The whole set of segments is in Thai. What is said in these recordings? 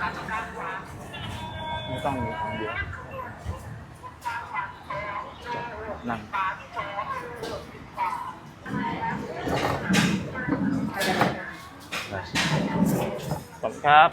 ไม่ต้องมีของเยอะนั่งขอบครับ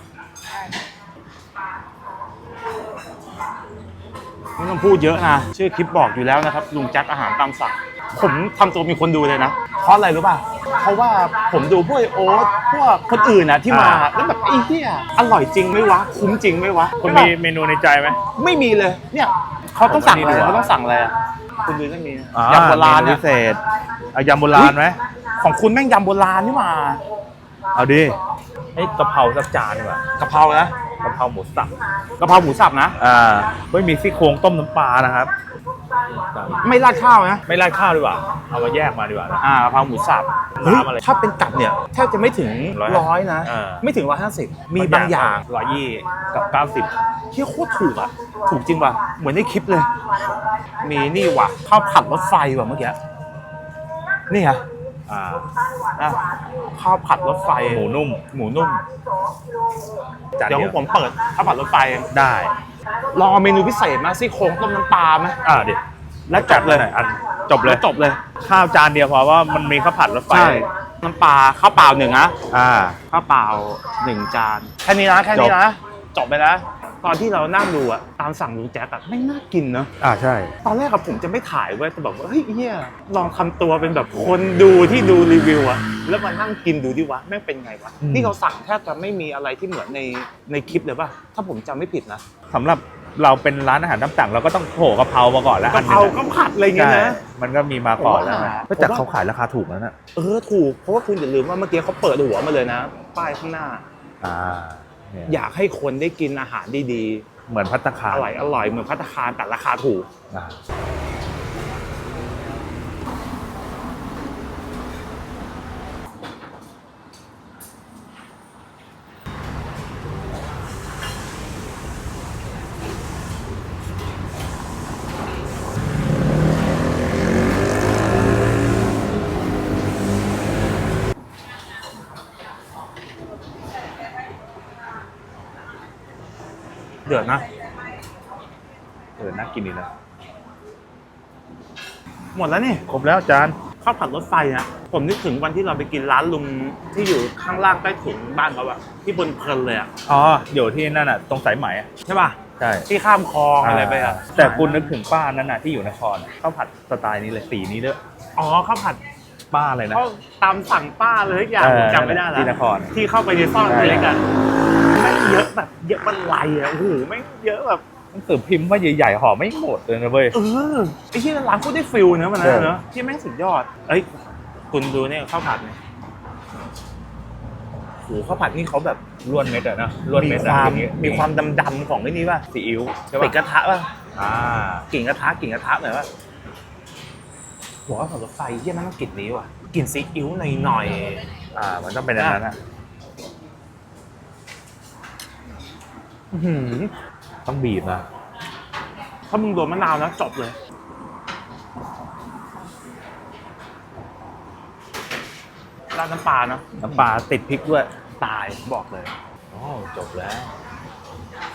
ไม่ต้องพูดเยอะนะ ชื่อคลิปบอกอยู่แล้วนะครับ ลุงแจ็คอาหารตามสั่ง ผมทำตัวมีคนดูเลยนะเพราะอะไรรู้ป่ะเพราะว่าผมดูพวกไอ้โอ๊ตพวกคนอื่นนะที่มาอ่าแล้วแบบไอ้เหี้ยอร่อยจริงไหมวะคุ้มจริงไหมวะคุณมีเมนูในใจไหมไม่มีเลยเนี่ยเขาต้องสั่งอะไรผมว่านี่ดีกว่าเขาต้องสั่งอะไรอะคุณดูต้องมีอ่ยำโบราณเมนูเนี่พิยเศษเอายำโบราณไหมของคุณแม่งยำโบราณนี่หว่าเอาดิไอ้กะเพราสักจานดีกว่ากะเพรานะกะเพราหมูสับกะเพราหมูสับนะอ่าไม่มีซี่โครงต้มน้ำปลานะครับ ไม่ราดข้าวนะ ไม่ราดข้าวดีกว่า เอามาแยกมาดีกว่านะอ่ากะเพราหมูสับเฮ้ยน้ำอะไร ถ้าเป็นกับเนี่ยแทบจะไม่ถึงร้อยร้อยนะเออไม่ถึงร้อยห้าสิบมีบางอย่างร้อยยี่กับเก้าสิบที่โคตรถูกอะ ถูกจริงว่ะ เหมือนในคลิปเลย มีนี่ว่ะข้าวผัดรถไฟว่ะเมื่อกี้นี่ไงอ่าอะข้าวผัดรถไฟหมูนุ่ม หมูนุ่มจานเดี๋ยวเดียวผมเปิดข้าวผัดรถไฟได้ ลองเอาเมนูพิเศษมาซี่โครงต้มน้ำปลาไหม อ่าดิ แล้วจบเลยหน่อยอันจบเลยแล้วจบเลย ข้าวจานเดียวเพราะว่ามันมีข้าวผัดรถไฟใช่น้ำปลาข้าวเปล่าหนึ่งนะอ่าข้าวเปล่าหนึ่งจานแค่นี้นะแค่นี้นะจบไปแล้วตอนที่เรานั่งดูอะตามสั่งลุงแจ๊กอะไม่น่ากินเนอะอ่าใช่ ตอนแรกกับผมจะไม่ถ่ายเว้ยแต่แบบว่าเฮ้ยเฮียลองทำตัวเป็นแบบคนดูที่ดูรีวิวอะแล้วมานั่งกินดูดิวะแม่งเป็นไงวะอืมนี่เราสั่งแทบจะไม่มีอะไรที่เหมือนในในคลิปเลยป่ะถ้าผมจำไม่ผิดนะสำหรับ เราเป็นร้านอาหารตามสั่งเราก็ต้องโผล่กะเพรามาก่อนแล้วกะเพราอันหนึ่งข้าวผัดอะไรเงี้ยใช่นะ มันก็มีมาก่อนแล้วผมว่านะแต่ผมว่าเขาขายราคาถูกแล้วนะเออถูกเพราะว่าคุณอย่าลืมว่าเมื่อกี้เขาเปิดหัวมาเลยนะ ป้ายข้างหน้า อ่าเนี่ยอยากให้คนได้กินอาหารดีเหมือนพัตตาๆคาอรร่อยอร่อยเหมือนพัตตาคารแต่ราคาถูก อ่า ดือดนะเออน่ากินดีนะหมดแล้วนี่ครบแล้วจานข้าวผัดรถไฟอะ ผมนึกถึงวันที่เราไปกินร้านลุงที่อยู่ข้างล่างใต้ถุนบ้านเขาอะที่บนเพลินเลยอะอ๋ออยู่ที่นั่นน่ะ ตรงสายไหมอะใช่ป่ะใช่ที่ข้ามคลองอะไรไปอะแต่คุณนึกถึงป้านั่นน่ะที่อยู่นครอะข้าวผัดสไตล์นี้เลยสีนี้ด้วยอ๋อข้าวผัดป้าอะไรนะเขาตามสั่งป้าเลยทุกอย่างเออผมจำไม่ได้แล้วที่นครที่เข้าไปในซ่อนใช่เล็กกันไม่ง เยอะแบบเยอะมันไหลอะโอ้โหไม่งเยอะแบบหนังสือพิมพ์ว่าใหญ่ๆห่อไม่หมดเลยนะเว้ยเออไอ้ที่ร้านพูดได้ฟิลเนอะมันใช่นะเนอะที่แม่งสุดยอดเอ้ยคุณดูเนี่ยข้าวผัดเนี่ยโหข้าวผัดนี่เขาแบบล้วนเม็ดอะนะล้วนมีเม็ดความอะอย่งงี้มีความดำๆของไอ้นี่ป่ะซีอิ๊วใช่ติดป่ะกระทะป่ะอ่ากลิ่นกระทะกลิ่นกระทะหน่อยป่ะหัวข้าวผัดรถไฟเยี่ยมันต้องกลิ่นนี้ว่ะกลิ่นซีอิ๊วหน่อยอ่ามันต้องเป็นอันนั้นอะๆอื้อหือ ต้องบีบนะ ถ้ามึงโดนมะนาวนะจบเลย ราดน้ำปลาเนอะน้ำปลาติดพริกด้วย ตายบอกเลยโอ้จบแล้ว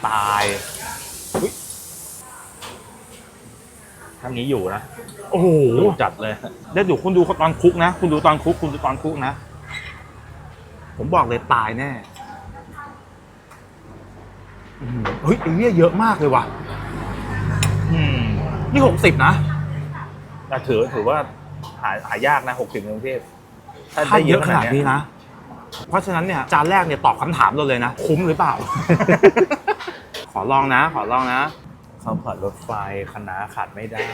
ตายทั้งนี้อยู่นะ โอ้โหดูจัดเลยเดี๋ยวดูคุณดูตอนคุกนะ คุณดูตอนคุก คุณดูตอนคุกนะ ผมบอกเลยตายแน่อื้อหือ เฮ้ยไอ้เนี้ยเยอะมากเลยว่ะอืมนี่หกสิบนะแต่ถือถือว่าหาหายากนะหกสิบกรุงเทพถ้าเยอะขนาดนี้นะ เพราะฉะนั้นเนี่ยจานแรกเนี่ยตอบคำถามเราเลยนะ คุ้มหรือเปล่า ขอลองนะ ขอลองนะข้าวผัดรถไฟคะน้าขาดไม่ได้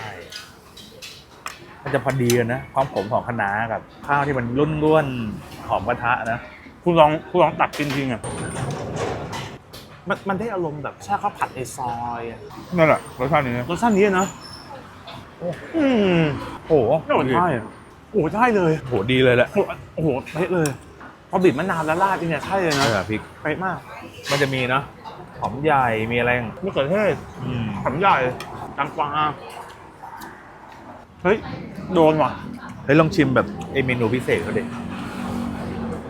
มันจะพอดีกันนะ ความขมของคะน้ากับ ข้าวที่มันรุ่นร่วนๆหอมกระทะนะ คุณลองคุณลองตักจริงๆอะ มันมันได้อารมณ์แบบแช่ข้าวผัดในซอยอะนั่นแหละรสชาตินี้รสชาตินี้นะอืมโอ้โหโอ้ใช่อะโอ้ได้เลยโหดีเลยแหละ โอ้โอ้โหเป๊ะเลยพอบีบมะนาวแล้วราดนี่เนี่ยใช่เลยเอนะอพริก เป๊ะมาก มันจะมีเนาะหอมใหญ่มีอะไรอย่างมะเขือเทศอืมหอมใหญ่ตังกวาเฮ้ย โดนว่ะ เฮ้ยลองชิมแบบไอเมนูพิเศษเขาดิ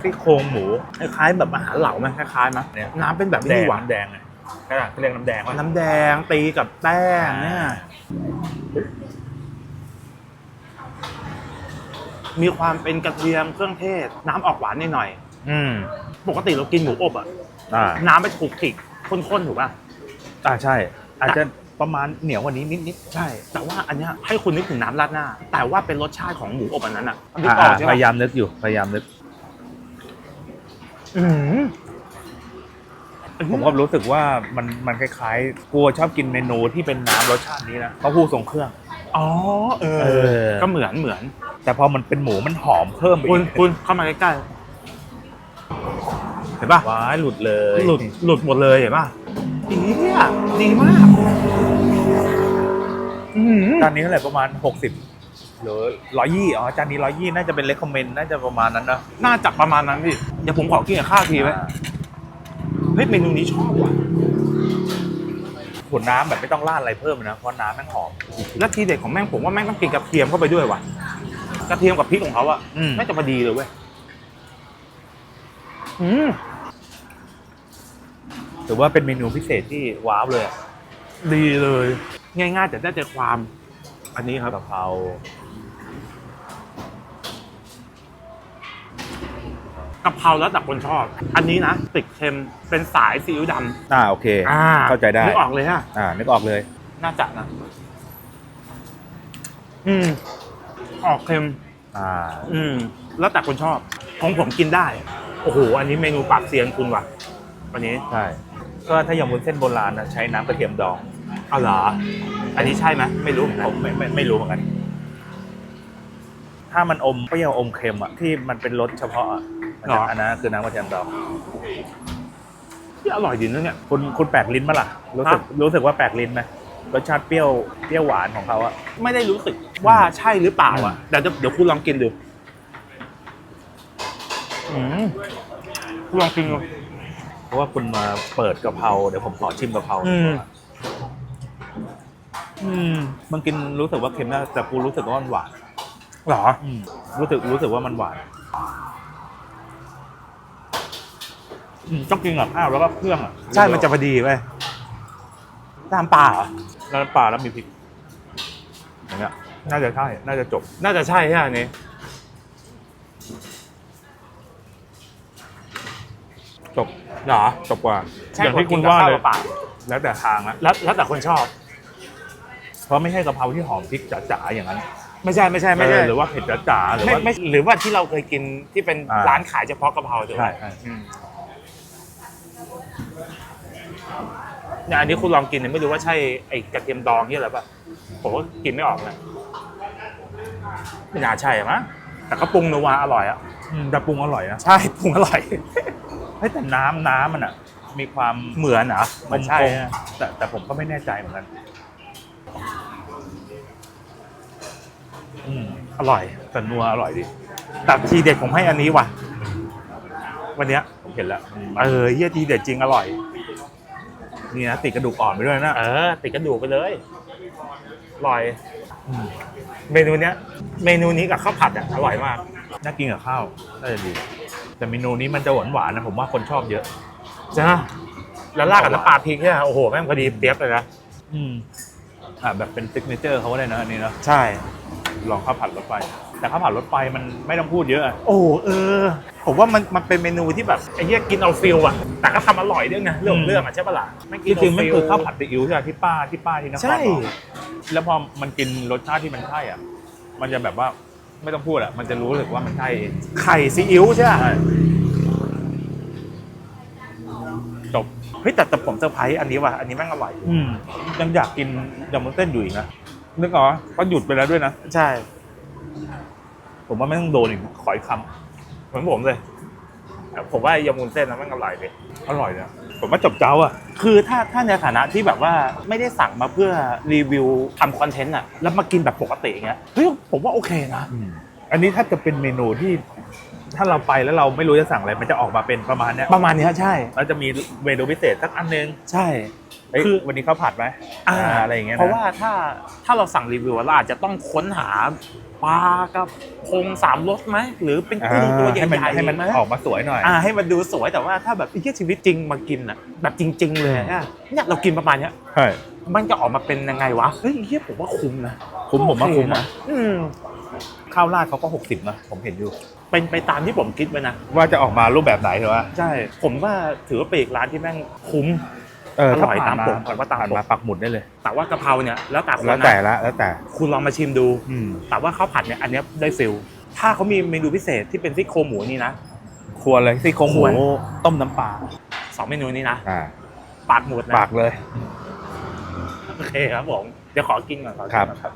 ซี่โครงหมูคล้ายๆแบบอาหารเหลาไหมคล้ายๆไหมเนี่ยน้ำเป็นแบบแดนี้งหวานน้ำแดงไงขนาดเขาเรียกน้ำแดงว่าน้ำแดงตีกับแป้งเนี่ยมีความเป็นกระเทียมเครื่องเทศ น้ำออกหวานนิดหน่อย อืมปกติเรากินหมูอบอะอ่าน้ำไม่ถูกขิกข้นๆถูกป่ะ อ่าใช่ อาจจะประมาณเหนียวกว่านี้นิดใช่ แต่ว่าอันเนี้ยให้คุณนึกถึงน้ำราดหน้า แต่ว่าเป็นรสชาติของหมูอบอันนั้นอะๆนึกออกใช่พไหมยายามนึกอยู่พยายามนึกอืม ผมก็รู้สึกว่ามันมันคล้ายๆกลัวชอบกินเมนูที่เป็นน้ำรสชาตินี้นะเต้าหู้ทรงเครื่อง อ๋อเอเออก็เหมือนเหมือน แต่พอมันเป็นหมูมันหอมเพิ่มไปคุณอีกคุณเข้ามาใกล้ๆเห็นป่ะว้ายหลุดเลยหลุดหลุดหมดเลยเห็นป่ะอีเนี่ยดีมาก อืมจานนี้เท่าไหร่ประมาณ 60 หรือร้อยยี่อ๋อจานนี้ร้อยยี่น่าจะเป็นเลคคอมเมนต์น่าจะประมาณนั้นนะน่าจะประมาณนั้นพี่ เดี๋ยวผมขอกินกับข้าวทีไว้อ่าเฮ้ยเมนูนี้ชอบว่ะขวดน้ำแบบไม่ต้องราดอะไรเพิ่มนะเพราะน้ำแม่งหอมและทีเด็ดของแม่งผมว่าแม่งต้องกินกระเทียมเข้าไปด้วยว่ะกระเทียมกับพริกของเขาอะอืม น่าจะพอดีเลยเว้ยอืมถือว่าเป็นเมนูพิเศษที่ว้าวเลยอะดีเลย ง่ายๆแต่ได้ใจความ อันนี้ครับกะเพราะเพราแล้วแต่คนชอบ อันนี้นะติดเค็มเป็นสายซีอิ๊วดำอ่าโอเค อ่าเข้าใจได้นึกออกเลยฮะอ่านึกออกเลย น่าจะนะ อืม ออกเค็ม อ่า อืม แล้วแต่คนชอบของผมกินได้ โอ้โห อันนี้เมนูปากเซียนคุณว่ะวันนี้ ใช่ ก็ถ้าอย่างบนเส้นโบราณนะใช้น้ำกระเทียมดองเอาเหรอ อันนี้ใช่ไหมไม่รู้เหมือนกัผนมไม่ไม่ไม่รู้เหมือนกัน ถ้ามันอมเปรี้ยวอมเค็มอะที่มันเป็นรสเฉพาะอะ มันจะอันนั้นคือน้ำกระเทียมดองที่อร่อยดีนะเนี่ยคุณคุณแปลกลิ้นมาล่ะ รู้สึกรู้สึกว่าแปลกลิ้นไหมรสชาติเปรี้ยวเปรี้ยวหวานของเขาอะ ไม่ได้รู้สึกว่าใช่หรือเปล่าอะเดี๋ยวเดี๋ยวคุณลองกินดูอืมคุณลองกินดู เพราะว่าคุณมาเปิดกะเพราเดี๋ยวผมขอชิมกะเพราอืม อืมมันกินรู้สึกว่าเค็มนะแต่กูรู้สึกว่ามันหวานเหรอ อืมรู้สึกรู้สึกว่ามันหวาน อืมต้องกินกับข้าวแล้วก็เครื่องอะใช่มันจะพอดีเว้ยน้ำปลาเหรอแล้วน้ำปลาแล้วมีพริกอย่างเงี้ยน่าจะใช่น่าจะจบ น่าจะใช่ใช่ไหมอันนี้จบเหรอจบกว่าใช่อย่างที่กคุณนกับว่าข้เลยเปล่าแล้วแต่ทางละแล้วแล้วแต่คนชอบ เพราะไม่ใช่กะเพราที่หอมพริกจ๋าๆอย่างนั้นไม่ใช่ไม่ใช่ไม่ใช่เออหรือว่าเผ็ดจ๋าๆหรือไม่ว่า ไม่หรือว่าที่เราเคยกินที่เป็นอ่า ร้านขายเฉพาะกะเพราถูกไหมใช่ใช่ อืม เนี่ยอันนี้คุณลองกินเนี่ยไม่รู้ว่าใช่ไอ้กระเทียมดองที่อะไรป่ะผมก็กินไม่ออกนะไม่น่าใช่อะมั้งแต่ก็ปรุงนัวอร่อยอะอืมแต่ปรุงอร่อยนะใช่ปรุงอร่อยเฮ้ยแต่น้ำน้ำมันอะ มีความเหมือนเหรอมันใช่กลมอะๆแต่แต่ผมก็ไม่แน่ใจเหมือนกันอืมอร่อยแต่นัวอร่อยดีแต่ทีเด็ดผมให้อันนี้ว่ะ วันเนี้ยผมเห็นแล้วอืมเออเฮียทีเด็ดจริงอร่อย นี่นะติดกระดูกอ่อนไปด้วยนะเออติดกระดูกไปเลยอร่อยมเมนูเนี้ย เมนูนี้กับข้าวผัดอะอร่อยมาก น่ากินกับข้าวน่าจะดี แต่เมนูนี้มันจะหวานหวานๆนะผมว่าคนชอบเยอะ จ้าแล้วราดกับน้ำปลาพริกเนี่ยโอ้โห แม่งพอดีเปียบเลยนะ อืมอ่าแบบเป็นซิกเนเจอร์เขาก็ได้นะอันนี้นะใช่ ลองข้าวผัดรถไฟ แต่ข้าวผัดรถไฟมันไม่ต้องพูดเยอะอะ โอ้เออ ผมว่ามันมันเป็นเมนูที่แบบไอ้เหี้ยกินเอาฟิลอะแต่ก็ทำอร่อยด้วยนะเรื่องของเรื่องอะใช่ปะล่ะไม่จกินเอาริงๆมันฟิล คือข้าวผัดซีอิ๊วใช่ไหมที่ป้าที่ป้าที่นครใช่ บอกแล้วพอมันกินรสชาติที่มันใช่อะ มันจะแบบว่าไม่ต้องพูดอะ มันจะรู้สึกว่ามันใช่เองไข่ซีอิ๊วใช่ปะใช่จบ เฮ้ยแต่แต่ผมเซอร์ไพรส์อันนี้ว่ะอันนี้แม่งอร่อย อืมยังอยากกินยำมุ้นเส้นอยู่อีกนะ นึกออกปะก็หยุดไปแล้วด้วยนะ ใช่ ผมว่าไม่ต้องโดนอีกขออีกคเหมือนผมเลยแต่ผมว่ายำมุนเส้นนะแม่งอร่อยเลยำอร่อยเลยอะผมว่าจบเจ้าอะ คือถ้าถ้าในฐานะที่แบบว่าไม่ได้สั่งมาเพื่อรีวิวทำคอนเทนต์อะแล้วมากินแบบปกติอย่างเงี้ยเฮ้ยผมว่าโอเคนะ อันนี้ถ้าจะเป็นเมนูที่ถ้าเราไปแล้วเราไม่รู้จะสั่งอะไร มันจะออกมาเป็นประมาณเนี้ยประมาณเนี้ยใช่ แล้วจะมีเมนูพิเศษสักอันนึง ใช่ เอ้ยคือ วันนี้ข้าวผัดไหมอ่าอะไรอย่างเงี้ยน เพราะว่าถ้าถ้าเราสั่งรีวิวเราอาจจะต้องค้นหาปลากระพงสามรสไหมหรือเป็นอ่ากุ้งตัวใหญ่ให้มันๆให้มันไหมออกมาสวยหน่อย อ่าให้มันดูสวยแต่ว่าถ้าแบบไอ้เหี้ยชีวิตจริงมากินอะแบบจริง ๆ เลยอะเนี่ยเรากินประมาณเนี้ยใช่ มันจะออกมาเป็นยังไงวะเฮ้ยไอ้เหี้ยผมว่าคุ้มนะคุ้มผมว่าโอเคุ้มนะอืมข้าวราดเขาก็ 60นะผมเห็นอยู่ เป็นไปตามที่ผมคิดไว้นะ ว่าจะออกมารูปแบบไหนเหรอวะใช่ ผมว่าถือว่าเป็นอีกร้านที่แม่งคุ้ม เอออถ้าร่อยผ่านตามมาปกผมว่าตามผ่านปกมาปักหมุดได้เลย แต่ว่ากะเพราเนี่ยแล้วแต่คนแล้วแต่นะละแล้วแต่คุณลองมาชิมดู อืม แต่ว่าข้าวผัดเนี่ยอันเนี้ยได้ฟิลถ้าเขามีเมนูพิเศษที่เป็นซี่โครงหมูนี่นะควรเลยซี่โครงหคมูวร ต้มน้ำปลาสองเมนูนี้นะอ่าปากหมดนะปากเลย โอเคครับผมเดี๋ยวขอกินก่อนขอกินครับก่อนครับ